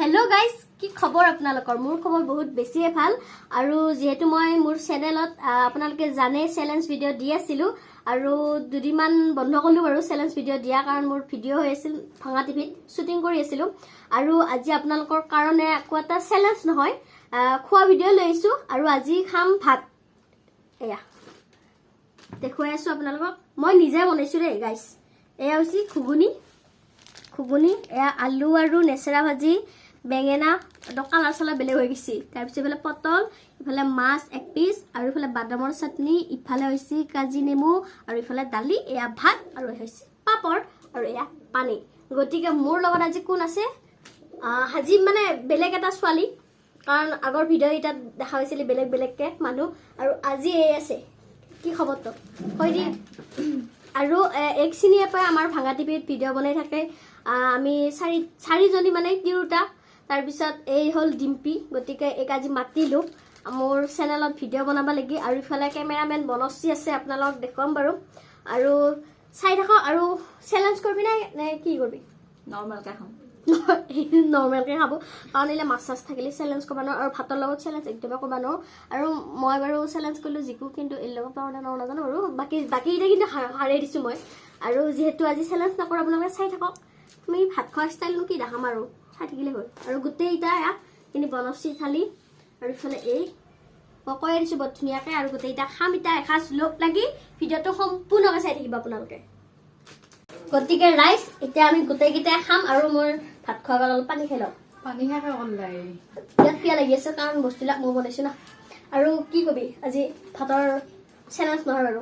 Hello' guys কি খবৰ আপোনালোকৰ? মোৰ খবৰ বহুত বেছিয়ে ভাল। আৰু যিহেতু মই মোৰ চেনেলত আপোনালোকে জানে চেলেঞ্জ ভিডিঅ' দি আছিলোঁ। আৰু দুদিনমান বন্ধ কৰিলোঁ বাৰু চেলেঞ্জ ভিডিঅ' দিয়া কাৰণ মোৰ ভিডিঅ' হৈ আছিল ভঙা টিভিত শ্বুটিং কৰি আছিলোঁ। আৰু আজি আপোনালোকৰ কাৰণে আকৌ এটা চেলেঞ্জ নহয়। খোৱা ভিডিঅ' লৈ আহিছোঁ আৰু আজি খাম ভাত। এয়া। দেখুৱাই আছোঁ আপোনালোকক। মই নিজে বনাইছোঁ দেই গাইজ এয়া হৈছে ঘুগুনি। ঘুগুনি এয়া আলু আৰু নেচেৰা ভাজি। বেঙেনা একদম কালাৰ চালাৰ বেলেগ হৈ গৈছে। তাৰপিছত ইফালে পটল ইফালে মাছ এক পিচ আৰু ইফালে বাদামৰ চাটনি ইফালে হৈছে কাজি নেমু আৰু ইফালে দালি এয়া ভাত আৰু হৈছে পাপৰ আৰু এয়া পানী। গতিকে মোৰ লগত আজি কোন আছে? আজি মানে বেলেগ এটা ছোৱালী কাৰণ আগৰ ভিডিঅ' কেইটাত দেখা হৈছিলে বেলেগ বেলেগকে মানুহ আৰু আজি এই আছে। কি খবৰটো হয় দি আৰু এক চিনিয়ে পাই আমাৰ ভাঙা টিভিত ভিডিঅ' বনাই থাকে। আমি চাৰি চাৰিজনী মানে তিৰোতা তাৰপিছত এই হ'ল ডিম্পী গতিকে এইক আজি মাতিলোঁ মোৰ চেনেলত ভিডিঅ' বনাব লাগি আৰু ইফালে কেমেৰামেন বনশ্ৰী আছে আপোনালোকক দেখুৱাম বাৰু। আৰু চাই থাকক আৰু চেলেঞ্জ কৰিবি নে নে কি কৰিবি? নৰ্মেলকৈ খাওঁ নৰ্মেলকৈ খাব। কাৰণ এইলে মাছ চাছ থাকিলে চেলেঞ্জ কৰিব নোৱাৰোঁ আৰু ভাতৰ লগত চেলেঞ্জ একদমেই কৰিব নোৱাৰোঁ। আৰু মই বাৰু চেলেঞ্জ কৰিলোঁ জিকো কিন্তু এই লগত পাওঁ নে নোৱাৰোঁ নাজানো বাৰু। বাকী বাকীকেইটা কিন্তু হাৰেই দিছোঁ মই। আৰু যিহেতু আজি চেলেঞ্জ নকৰোঁ আপোনালোকে চাই থাকক। আমি ভাত খোৱা ষ্টাইলনো কি? দেখাম আৰু। চাই থাকিলে হ'ল। আৰু গোটেইকেইটা এয়া কিন্তু বনশ্ৰী থালি আৰু ইফালে এই কৈয়ে দিছোঁ বৰ ধুনীয়াকৈ আৰু গোটেইকেইটা খাম। এতিয়া এসাঁজ লগ লাগি ভিডিঅ'টো সম্পূৰ্ণকৈ চাই থাকিব আপোনালোকে। গতিকে ৰাইজ এতিয়া আমি গোটেইকেইটাই খাম আৰু মোৰ ভাত খোৱাৰ কাৰণে অলপ পানী খাই লওঁ। পানী খাই ওলাই বিৰাট পিয়া লাগি আছে? কাৰণ বস্তুবিলাক মই বনাইছোঁ না। আৰু কি কবি? আজি ভাতৰ চেলেঞ্জ নহয় বাৰু।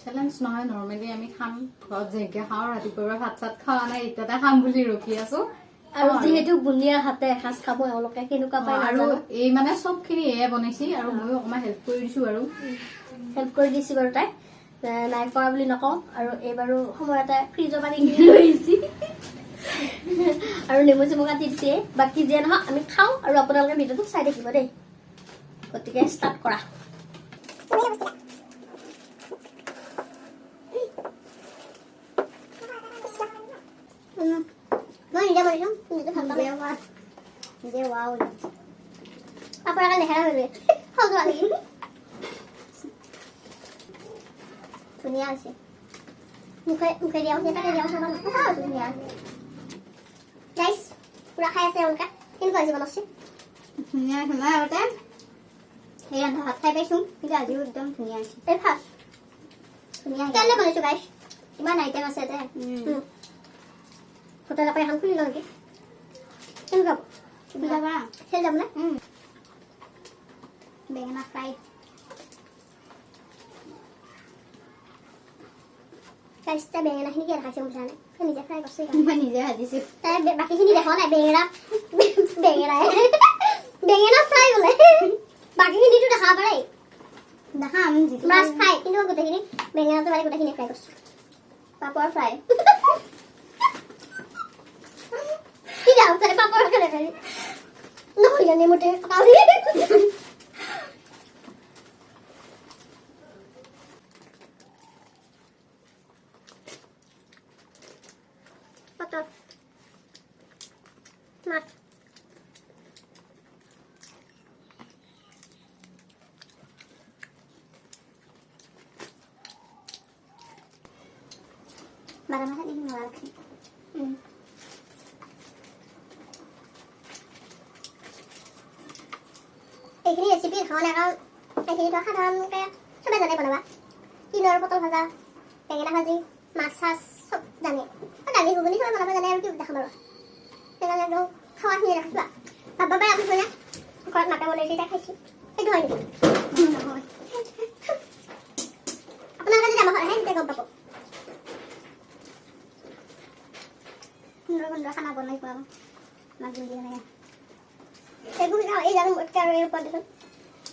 চেলেঞ্জ নহয় নৰ্মেলি আমি খাম। ঘৰত যেনেকৈ খাওঁ ৰাতিপুৱাৰ পৰা ভাত চাত খোৱা নাই এতিয়াতে খাম বুলি ৰখি আছো। আৰু যিহেতু বুন্দিয়াৰ হাতে এসাঁজ খাব এওঁলোকে কেনেকুৱা পায় আৰু এই মানে চবখিনি এয়ে বনাইছে আৰু ময়ো অকণমান হেল্প কৰি দিছোঁ আৰু। হেল্প কৰি দিছে বাৰু তাই নাই কৰা বুলি নকওঁ। আৰু এইবাৰো সময়তে ফ্ৰিজৰ পানী কিনি লৈ আহিছে। আৰু নেমু চেমু কাটি দিছে। বাকী যিয়ে নহওক আমি খাওঁ আৰু আপোনালোকে ভিডিঅ'টো চাই থাকিব দেই। গতিকে ষ্টাৰ্ট কৰা। মই নিজে নিজে ভালো। নিজে কাৰণে হৈ ধুনীয়া আছে মুখে মুখে দিয়া হৈছে তাতে দিয়া হৈছে আমাৰ সঁচা হৈছে ধুনীয়া পুৰা খাই আছে এওঁলোকে কেনেকুৱা হৈছে বনাইছে ধুনীয়া আছে মই আগতে সেই ৰন্ধা ভাত খাই পাইছোঁ? কিন্তু আজিও একদম ধুনীয়া আছে। এই ফাৰ্ষ্ট ধুনীয়া কেনে বনাইছোঁ গাইছ ইমান আইটেম আছে দে। হোটেলৰ পৰা এখন খুলি লওঁ নেকি কেনেকুৱা সুবিধা কৰা চেল যাবনে বেঙেনা ফ্ৰাই গাইছ তাই বেঙেনাখিনি কিয় দেখাইছে মোক জানে? তাই নিজে ফ্ৰাই কৰিছে মই নিজে ভাজিছোঁ। তাই বাকীখিনি দেখা নাই বেঙেনা। বেঙেনা বেঙেনা ফ্ৰাই বোলে। বাকীখিনিতো দেখা পাৰে যিটো মাছ ফ্ৰাই কিন্তু গোটেইখিনি বেঙেনাটো মানে গোটেইখিনি ফ্ৰাই কৰিছোঁ। পাপৰ fry meine Mutter Frau. Warte. Mach. Warte ini ich muss. খাওঁ নাই কাৰণ এইখিনি ধৰ সাধাৰণকৈ চবে জানে বনাবা। তিলৰ পটল ভাজা, বেঙেনা ভাজি, মাছ চাছ, চব জানে। দালি, ঘুগুনি চবে বনাব জানে আৰু কি দেখাম আৰু। সেইকাৰণে একদম খাৱাখিনি ৰাখিবা ভাববা পাৰে আপুনি হয়নে ঘৰত মাকে বনাইছে এতিয়া খাইছোঁ। সেইটো হয় নেকি? নহয়। আপোনালোকে যেতিয়া আমাৰ গম পাব। সুন্দৰ সুন্দৰ খানা বনাই মাছ জুলি এনেকৈ এইবোৰ এই জানো, মোতকৈ আৰু এই ওপৰত দেখোন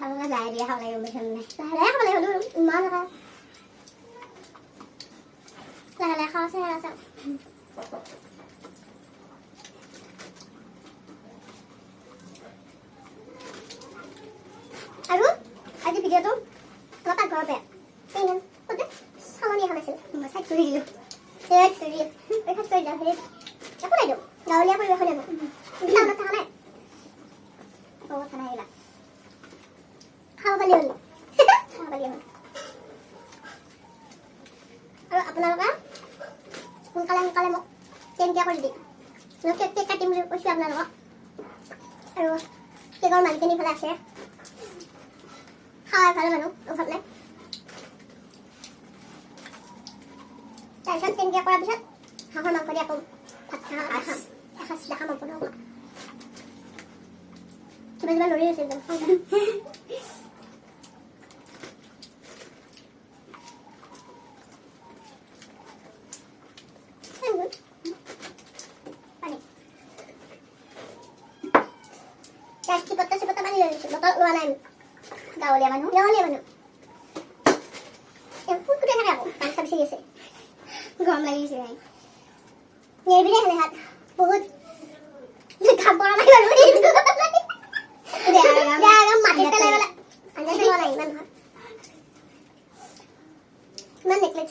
ทาก็ด้เขายวทอะไรก็ไม่ทำเลยได้แล้วทำอะไรก็ดูมานะคะหลายเขาใช้โทรศัพท์ সোনকালে মোক তেনকৈ কৰি দিম। মই কেক কেক কাটিম বুলি আপোনালোকক। আৰু কেকৰ মালিকনী ফালে আছে। খাৱাৰ ভালো মানুহ নাই তাৰপিছত তেনেকৈ কৰাৰ পিছত হাঁহৰ আকৌ ভাত খা খাম এসাঁজ দেখাম আপোনালোকক কিবা কিবা লৰি আছে একদম পানী প্লাষ্টিক পত্ৰ চিপত্ৰ পানী লৈ লৈছোঁ বটল লোৱা নাই আমি গাঁৱলীয়া মানুহ গাঁৱলীয়া মানুহ এই ফুটফুটাই থাকে আকৌ পানী চাপ বিচাৰি আছে গৰম লাগি গৈছে গাই নেৰবিলে খালে হাত বহুত ঘাম পৰা নাই বাৰু বেয়া গাম মাটিত পেলাই পেলাই আঞ্জা চাব নাই ইমান নহয় ইমান নেকলেছ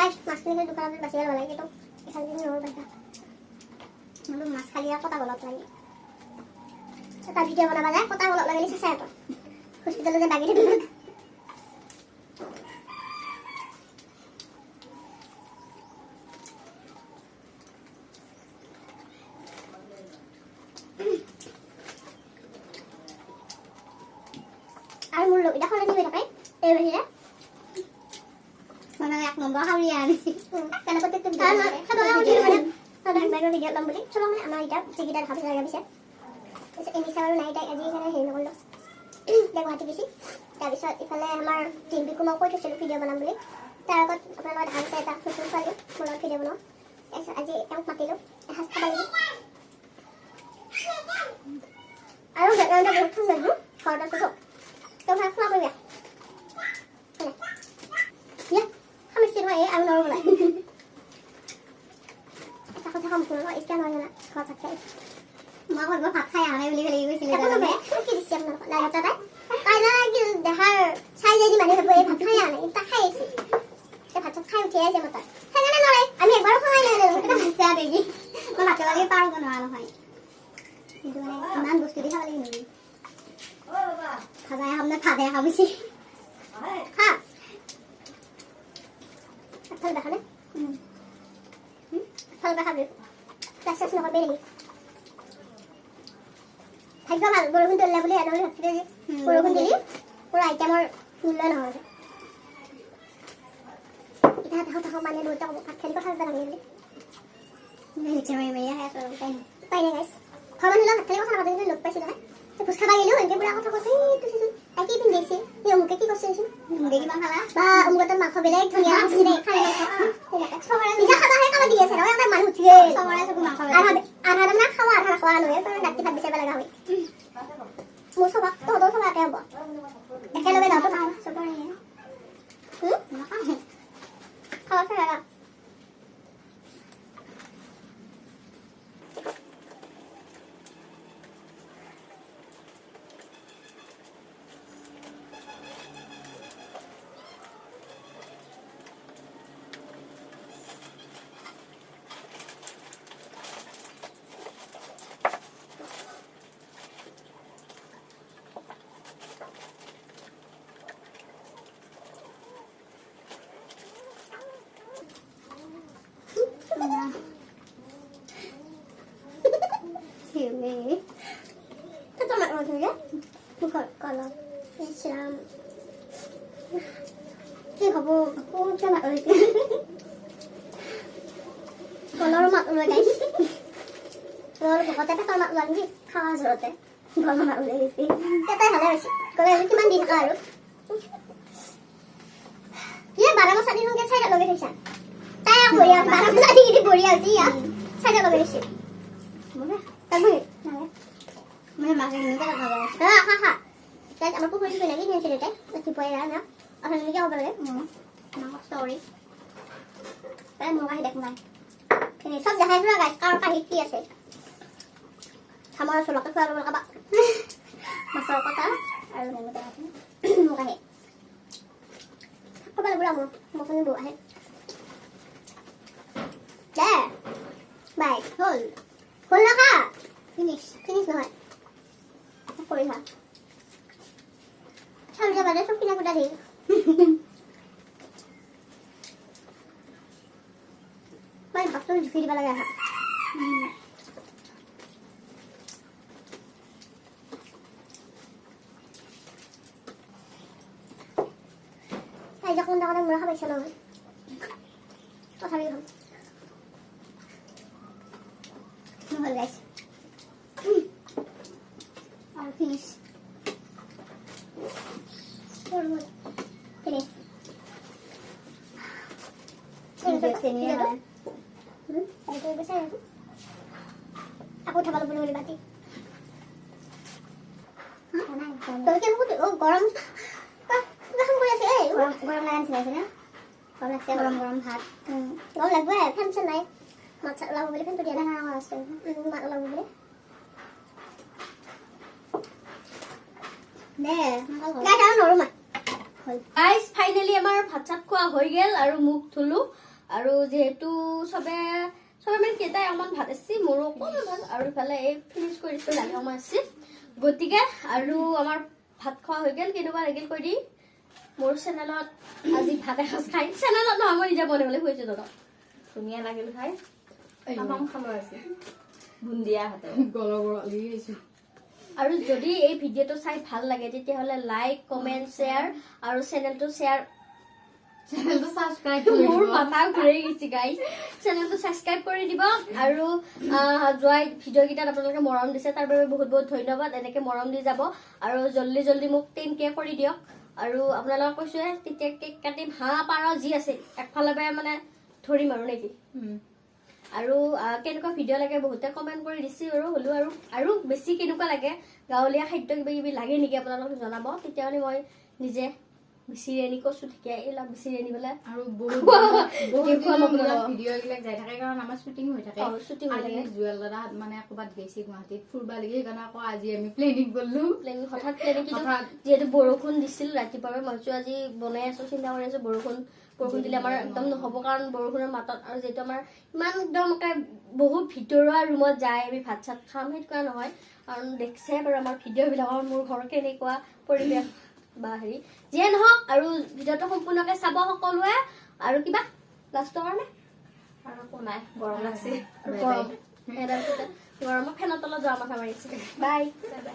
লাইফ মাছ কিনিলে দোকানত বাচিব ল'ব লাগে কিন্তু এখান দিন নহ'ল পাইছা মাছ খালি আৰু কটা গলত লাগে। এটা ভিডিঅ' বনাব যায়, কটা অলপ লাগিলে চেঁচা এটা হস্পিটেলত যে বাগি থাকিব আৰু মোৰ লগকেইটা সলনি হৈ থাকে এই বাহিৰে মানে এক নম্বৰ হাউলীয়া আনিছে কেনে সদায় একবাৰৰ ভিডিঅ' ল'ম বুলি চবক মানে আমাৰ এতিয়া যিকেইটা দেখা জাগা পিছে তাৰপিছত এনিছা বাৰু নাই তাই আজি সেইকাৰণে হেৰি নকৰিলোঁ তাৰপিছত ইফালে আমাৰ টিম্পিকো মই কৈ থৈছিলোঁ ভিডিঅ' বনাম বুলি তাৰ আগত আপোনালোকৰ দেখা গৈছে এটা নতুন ছোৱালী মোৰ লগত ভিডিঅ' বনাওঁ তাৰপিছত আজি তেওঁক মাতিলোঁ এসাঁজ খাব লাগিব আৰু বেকগ্ৰাউণ্ডত বহুত ঠাণ্ডা ঘৰত আছোঁ তো তেওঁ ভালো খোৱা পৰিৱেশ দিয়া সামষ্টি নহয় আৰু নৰো বোলাই এটা কথা কম এতিয়া নহয় জানা ঘৰ ভাত খাই। মই ক'ৰবাত ভাত খাই নাই বুলি একো জানানে নহয় কি দিছে আপোনালোকক লাইট তাই কাইলৈ কি দেহাৰ চাই যাই দি মানুহ যাব এই ভাত খাই অহা নাই। তাক খাই আহিছে এতিয়া ভাত খাই উঠি আহিছে মাতা সেইকাৰণে নৰে আমি একবাৰো খোৱাই নাই সেইটো ভাজা দেখি মই ভাতৰ লাগি পাৰিব নোৱাৰা নহয় কিন্তু মানে ইমান বস্তু দি খাব লাগে নেকি ভাজাই খাম নে ভাতে খাম বেছি খা দেখা নে? ভালো দেখা খাবি ক্লাছ চাছ নকৰবি নেকি ভাগ্য ভালো বৰষুণ তুলিলে বুলি এনেকৈ যে বৰষুণ দিলি পুৰা আইটেমৰ মূল্য নহয় এতিয়া থাকোঁ থাকোঁ মানে দুটা ভাত খালি কথা উপায় নাই। পাই নাই গাইছ ঘৰ মানুহ ভাত কথা নাপাতিলে লগ পাইছিলোঁ নহয় ভোজ খাব গেলোঁ এনেকৈ পুৰা কথা তাই কি পিন্ধি আহিছে এই অমুকে কি কৈছে দেচোন মুৰ্গী কিমান খালা? বা অমুকতৰ মাংস বেলেগ ধুনীয়া আছে দেই মাত ওলাল নেকি খাৱা জোৰতে মাত ওলাই গৈছে পেটাই ভালে হৈছে গ'লে কিমান দি থাকা আৰু? কি বাৰ মাছ আনি সংগে চাইডত লগাই থৈছা? তাই বঢ়িয়া, বাৰ মাছ আনি কিনি বঢ়িয়া হৈছে ইয়াত চাইডত লগাই থৈছে। মই মাকে এনেকৈ খাব হা হা। তাই আমাৰ পুখুৰীটো কিনিছিলে তাই। ৰাতিপুৱাই না ক'ব লাগে। তাই মোক আহি নাই চব দেখাই ফুৰা কাৰ কাহিত কি আছে। sama lah sulak kita lalu Masalah masa kau tak lalu mau apa lagi mau mau buat. nyebut baik hold. Hold lah finish. Finish nih kan aku lihat kalau dia? Pada sopin aku dari baik pasal jadi balik。Lah, তখন মোরা খাবাইছে না তথাপি খাম নহ'ল গাইছ আৰু finish finish আকৌ উঠাব লাগিব নহ'লে বাতি তই কেনেকৈ অ' গৰম আহ, কিবা কাম কৰি আছে এই গৰম গৰম লগা নিচিনা গৰম লাগছে ভাত নাই দিয়া আছে বুলি গাইজ ফাইনেলি আমাৰ ভাত চাত খোৱা হৈ গ'ল আৰু মুখ ধুলো। আৰু যিহেতু চবে চবে মানে কেইটাই অকণমান ভাত আছে মোৰো অকণমান ভাত। আৰু ইফালে এই ফিনিছ কৰি দিছোঁ দালি অকণমান আছে। গতিকে আৰু আমাৰ ভাত খোৱা হৈ গ'ল কেনেকুৱা লাগিল কৈ দি মোৰ চেনেলত আজি ভাত এসাঁজ খাই। চেনেলত নহয় মই নিজে বনাবলৈ খুজিছোঁ দাদা ধুনীয়া লাগিল খাই। তামাম খাব আছে বুন্দিয়া হাতে আৰু যদি এই ভিডিঅ'টো চাই ভালো লাগে তেতিয়াহ'লে লাইক কমেণ্ট শ্বেয়াৰ আৰু চেনেলটো শ্বেয়াৰ চেনেলটো ছাবস্ক্ৰাইব কৰি মোৰ মাথা ঘূৰি গৈছে গাইজ চেনেলটো ছাবস্ক্ৰাইব কৰি দিব আৰু যোৱা ভিডিঅ' কেইটাত আপোনালোকে মৰম দিছে তাৰ বাবে বহুত বহুত ধন্যবাদ। এনেকে মৰম দি যাব আৰু জল্দি জল্দি মোক টেন কে কৰি দিয়ক। আৰু আপোনালোকক কৈছোৱে তেতিয়া কেক কাটিম হাঁহ পাৰ যি আছে একফালৰ পৰা মানে ধৰিম আৰু নেকি। আৰু কেনেকুৱা ভিডিঅ' লাগে বহুতে কমেণ্ট কৰি দিছে বাৰু হ'লেও আৰু আৰু বেছি কেনেকুৱা লাগে গাঁৱলীয়া খাদ্য কিবা কিবি লাগে নেকি আপোনালোকে জনাব তেতিয়াহ'লে মই নিজে বিচিৰি আনি কচু ঢেকীয়া এইবিলাক বিচিৰি আনি পেলাই আৰু বহুত ভিডিঅ' এইবিলাক যাই থাকে কাৰণ আমাৰ শ্বুটিং হৈ থাকে। shooting হৈ থাকে। জুৱেল দাদা মানে ক'ৰবাত গৈছে গুৱাহাটীত ফুৰবা লাগি সেইকাৰণে আকৌ আজি আমি প্লেনিং কৰিলো। প্লেন হঠাৎ প্লেনিং। যিহেতু বৰষুণ দিছিল ৰাতিপুৱাৰ মই ভাবিছো আজি বনাই আছো চিন্তা কৰি আছো বৰষুণ বৰষুণ দিলে আমাৰ একদম নহ'ব কাৰণ বৰষুণৰ মাতত আৰু যিহেতু আমাৰ ইমান একদম একে বহুত ভিতৰুৱা ৰুমত যায় আমি ভাত চাত খাম সেইটো কাৰণে নহয়। কাৰণ দেখিছে বাৰু আমাৰ ভিডিঅ'বিলাকৰ মোৰ ঘৰ কেনেকুৱা পৰিৱেশ। বা হেৰি যিয়ে নহওক আৰু ভিডিঅ'টো সম্পূৰ্ণকে চাব সকলোৱে আৰু কিবা লাষ্টৰ কাৰণে? আৰু একো নাই গৰম লাগছে গৰম। গৰমত ফেনৰ তলত যোৱা মাথা মাৰিছে বাই